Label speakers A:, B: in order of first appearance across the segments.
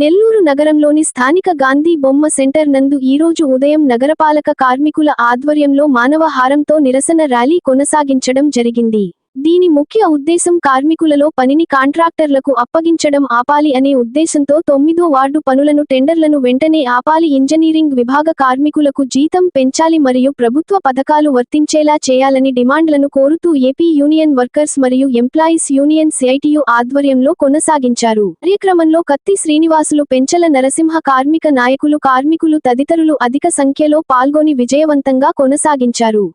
A: నెల్లూరు నగరంలోని స్థానిక గాంధీ బొమ్మ సెంటర్ నందు ఈరోజు ఉదయం నగరపాలక కార్మికుల ఆధ్వర్యంలో మానవహారంతో నిరసన ర్యాలీ కొనసాగించడం జరిగింది. దీని ముఖ్య ఉద్దేశం కార్మికులలో పనిని కాంట్రాక్టర్లకు అప్పగించడం ఆపాలి అనే ఉద్దేశంతో తొమ్మిదో వార్డు పనులను టెండర్లను వెంటనే ఆపాలి ఇంజనీరింగ్ విభాగ కార్మికులకు జీతం పెంచాలి మరియు ప్రభుత్వ పథకాలు వర్తించేలా చేయాలని డిమాండ్లను కోరుతూ ఏపీ యూనియన్ వర్కర్స్ మరియు ఎంప్లాయీస్ యూనియన్ సిఐటియు ఆధ్వర్యంలో కొనసాగించారు. కార్యక్రమంలో కత్తి శ్రీనివాసులు పెంచల నరసింహ కార్మిక నాయకులు కార్మికులు తదితరులు అధిక సంఖ్యలో పాల్గొని విజయవంతంగా కొనసాగించారు.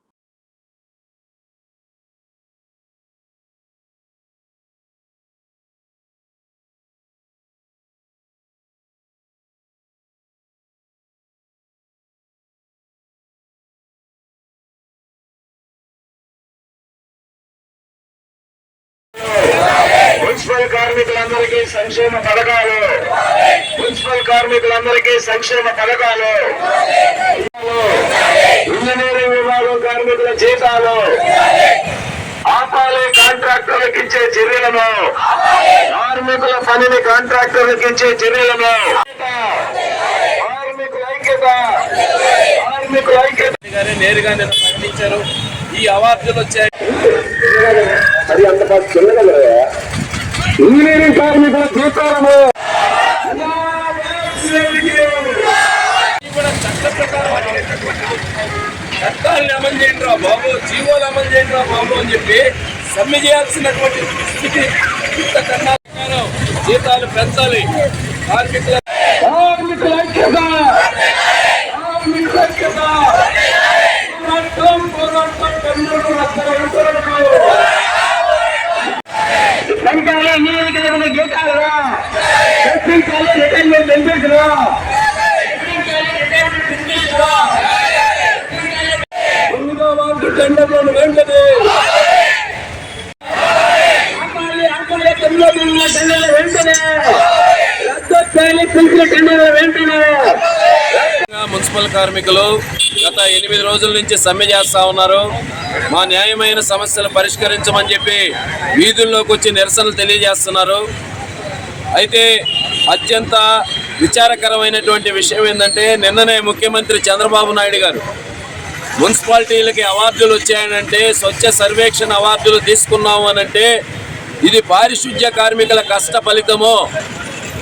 B: కార్మికులందరికీ సంక్షేమ పథకాలు. మున్సిపల్ కార్మికులందరికీ సంక్షేమ పథకాలు. ఇంజనీరింగ్ విభాగం కార్మికుల జీతాలు. ఆపాలి కాంట్రాక్టర్లకు ఇచ్చే చర్యలను. కార్మికుల పనిని కాంట్రాక్టర్లకు ఇచ్చే చర్యలను. కార్మికుల ఐక్యత. కార్మికుల ఐక్యత.
C: గారే నేరుగా ప్రకటించారు. ఈ అవార్డులు వచ్చాయి
B: అది అంత చిన్నగా ఇంజనీరింగ్ కార్మికుల జీతాలను
C: ఇది ప్రకారం చట్టాలను అమలు చేయండి రా బాబు జీవోలు అమలు చేయండి రా బాబు అని చెప్పి సమ్మె చేయాల్సినటువంటి స్థితి ఇంతకన్నా జీతాలు పెంచాలి. కార్మికుల
B: రిటైర్మెంట్
C: తొమ్మిదో వెంటనే.
B: టెండర్ల వెంటనే. రద్దు చేయాలి టెండర్ల వెంటనే.
C: మున్సిపల్ కార్మికులు గత ఎనిమిది రోజుల నుంచి సమ్మె చేస్తా ఉన్నారు. మా న్యాయమైన సమస్యలు పరిష్కరించమని చెప్పి వీధుల్లోకి వచ్చి నిరసనలు తెలియజేస్తున్నారు. అయితే అత్యంత విచారకరమైనటువంటి విషయం ఏంటంటే నిన్ననే ముఖ్యమంత్రి చంద్రబాబు నాయుడు గారు మున్సిపాలిటీలకి అవార్డులు వచ్చాయనంటే స్వచ్ఛ సర్వేక్షణ అవార్డులు తీసుకున్నాము అనంటే ఇది పారిశుద్ధ్య కార్మికుల కష్ట ఫలితమో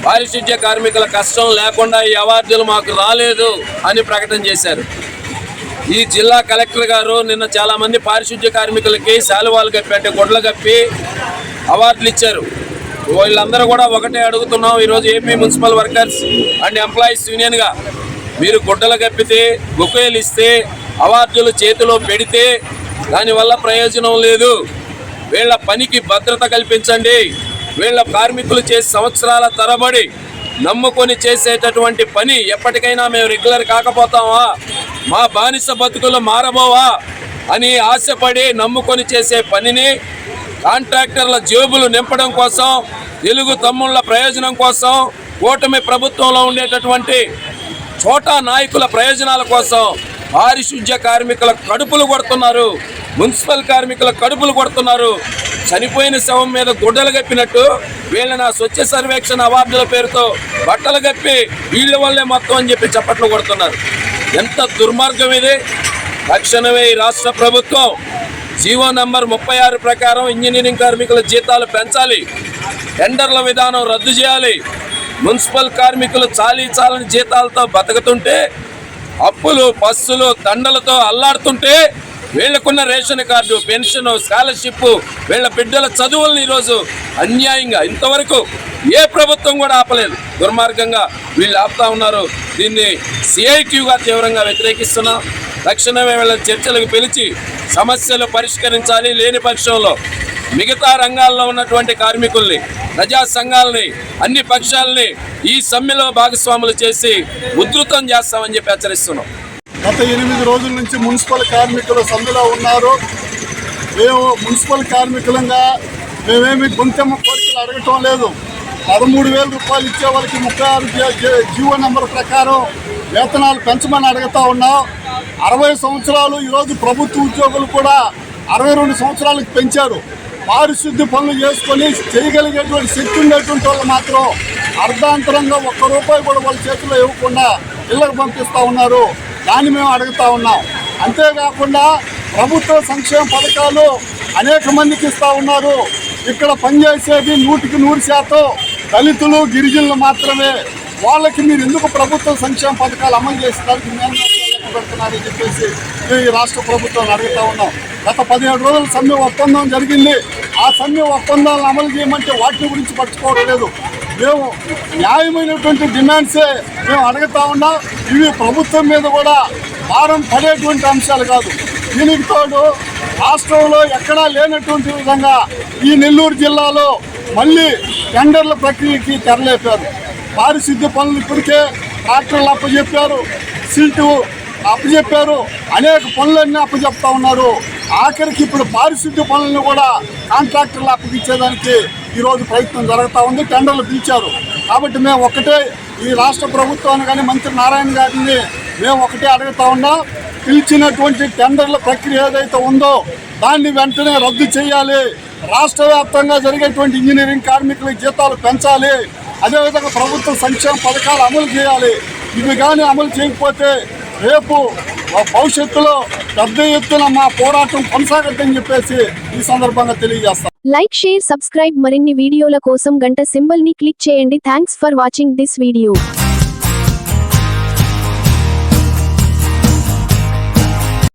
C: పారిశుద్ధ్య కార్మికుల కష్టం లేకుండా ఈ అవార్డులు మాకు రాలేదు అని ప్రకటన చేశారు. ఈ జిల్లా కలెక్టర్ గారు నిన్న చాలా మంది పారిశుద్ధ్య కార్మికులకి శాలువాలు కప్పి అంటే గుడ్లు కప్పి అవార్డులు ఇచ్చారు. వీళ్ళందరూ కూడా ఒకటే అడుగుతున్నాం. ఈరోజు AP municipal workers and employees యూనియన్గా మీరు గుడ్డలు కప్పితే బుకేలు ఇస్తే అవార్డులు చేతిలో పెడితే దానివల్ల ప్రయోజనం లేదు. వీళ్ళ పనికి భద్రత కల్పించండి. వీళ్ళ కార్మికులు చేసే సంవత్సరాల తరబడి నమ్ముకొని చేసేటటువంటి పని ఎప్పటికైనా మేము రెగ్యులర్ కాకపోతామా? మా బానిస బతుకులు మారబోవా? అని ఆశపడి నమ్ముకొని చేసే పనిని కాంట్రాక్టర్ల జేబులు నింపడం కోసం తెలుగు తమ్ముళ్ళ ప్రయోజనం కోసం కూటమి ప్రభుత్వంలో ఉండేటటువంటి చోటా నాయకుల ప్రయోజనాల కోసం పారిశుద్ధ్య కార్మికుల కడుపులు కొడుతున్నారు మున్సిపల్ కార్మికుల కడుపులు కొడుతున్నారు. చనిపోయిన శవం మీద గుడ్డలు కప్పినట్టు వీళ్ళని స్వచ్ఛ సర్వేక్షణ అవార్డుల పేరుతో బట్టలు కప్పి వీళ్ళ వల్లే మొత్తం అని చెప్పి చప్పట్లు కొడుతున్నారు. ఎంత దుర్మార్గం ఇది! తక్షణమే ఈ రాష్ట్ర ప్రభుత్వం జీవో నంబర్ ముప్పై ఆరు ప్రకారం ఇంజనీరింగ్ కార్మికుల జీతాలు పెంచాలి. టెండర్ల విధానం రద్దు చేయాలి. మున్సిపల్ కార్మికులు చాలీ చాలని జీతాలతో బతుకుతుంటే అప్పులు పస్సులు దండలతో అల్లాడుతుంటే వీళ్ళకున్న రేషన్ కార్డు పెన్షన్ స్కాలర్షిప్ వీళ్ళ బిడ్డల చదువులను ఈరోజు అన్యాయంగా ఇంతవరకు ఏ ప్రభుత్వం కూడా ఆపలేదు. దుర్మార్గంగా వీళ్ళు ఆపుతా ఉన్నారు. దీన్ని సిఐక్యూగా తీవ్రంగా వ్యతిరేకిస్తున్నాం. తక్షణమే వీళ్ళ చర్చలకు పిలిచి సమస్యలు పరిష్కరించాలి లేని పక్షంలో మిగతా రంగాల్లో ఉన్నటువంటి కార్మికుల్ని ప్రజా సంఘాలని అన్ని పక్షాలని ఈ సమ్మెలో భాగస్వాములు చేసి ఉధృతం చేస్తామని చెప్పి హెచ్చరిస్తున్నాం.
D: గత ఎనిమిది రోజుల నుంచి మున్సిపల్ కార్మికులు సందులో ఉన్నారు. మేము మున్సిపల్ కార్మికులంగా మేమేమి గుంతెమ్మ కోరికలు అడగటం లేదు. పదమూడు వేల రూపాయలు ఇచ్చే వాళ్ళకి ముప్పై ఆరు జీవో నెంబర్ ప్రకారం వేతనాలు పెంచమని అడుగుతా ఉన్నాం. అరవై సంవత్సరాలు ఈరోజు ప్రభుత్వ ఉద్యోగులు కూడా అరవై రెండు సంవత్సరాలకు పెంచారు. పారిశుద్ధ్య పనులు చేసుకొని చేయగలిగేటువంటి శక్తి ఉండేటువంటి వాళ్ళు మాత్రం అర్ధాంతరంగా ఒక్క రూపాయి కూడా వాళ్ళ చేతిలో ఇవ్వకుండా ఇళ్ళకు పంపిస్తూ ఉన్నారు. దాన్ని మేము అడుగుతా ఉన్నాం. అంతేకాకుండా ప్రభుత్వ సంక్షేమ పథకాలు అనేక మందికి ఇస్తూ ఉన్నారు. ఇక్కడ పనిచేసేది నూటికి నూరు శాతం దళితులు గిరిజనులు మాత్రమే. వాళ్ళకి మీరు ఎందుకు ప్రభుత్వ సంక్షేమ పథకాలు అమలు చేసేదానికి పెడుతున్నారని చెప్పేసి ఈ రాష్ట్ర ప్రభుత్వాన్ని అడుగుతా ఉన్నాం. గత పదిహేడు రోజుల సమ్మె ఒప్పందం జరిగింది. ఆ సమ్మె ఒప్పందాలను అమలు చేయమంటే వాటి గురించి పట్టుకోవడం లేదు. మేము న్యాయమైనటువంటి డిమాండ్సే మేము అడుగుతా ఉన్నాం. ఇవి ప్రభుత్వం మీద కూడా భారం పడేటువంటి అంశాలు కాదు. దీనికి తోడు రాష్ట్రంలో ఎక్కడా లేనటువంటి విధంగా ఈ నెల్లూరు జిల్లాలో మళ్ళీ టెండర్ల ప్రక్రియకి తెరలేపారు. పారిశుద్ధ్య పనులు ఇప్పటికే ట్రాక్టర్లు అప్పచెప్పారు. సీటు అప్పచెప్పారు. అనేక పనులన్నీ అప్పచెప్తా ఉన్నారు. ఆఖరికి ఇప్పుడు పారిశుద్ధ్య పనులను కూడా కాంట్రాక్టర్లు అప్పగించేదానికి ఈరోజు ప్రయత్నం జరుగుతూ ఉంది. టెండర్లు పిలిచారు. కాబట్టి మేము ఒకటే ఈ రాష్ట్ర ప్రభుత్వాన్ని కానీ మంత్రి నారాయణ గారిని మేము ఒకటే అడుగుతా ఉన్నాం పిలిచినటువంటి టెండర్ల ప్రక్రియ ఏదైతే ఉందో దాన్ని వెంటనే రద్దు చేయాలి. రాష్ట్ర వ్యాప్తంగా జరిగేటువంటి ఇంజనీరింగ్ కార్మికుల జీతాలు పెంచాలి. అదేవిధంగా ప్రభుత్వ సంక్షేమ పథకాలు అమలు చేయాలి. ఇవి కానీ అమలు చేయకపోతే రేపు భవిష్యత్తులో పెద్ద ఎత్తున మా పోరాటం కొనసాగద్దని చెప్పేసి ఈ సందర్భంగా తెలియజేస్తాం
A: లైక్ షేర్ సబ్స్క్రైబ్ మరిన్ని వీడియోల కోసం గంట సింబల్ని క్లిక్ చేయండి. Thanks for watching this video.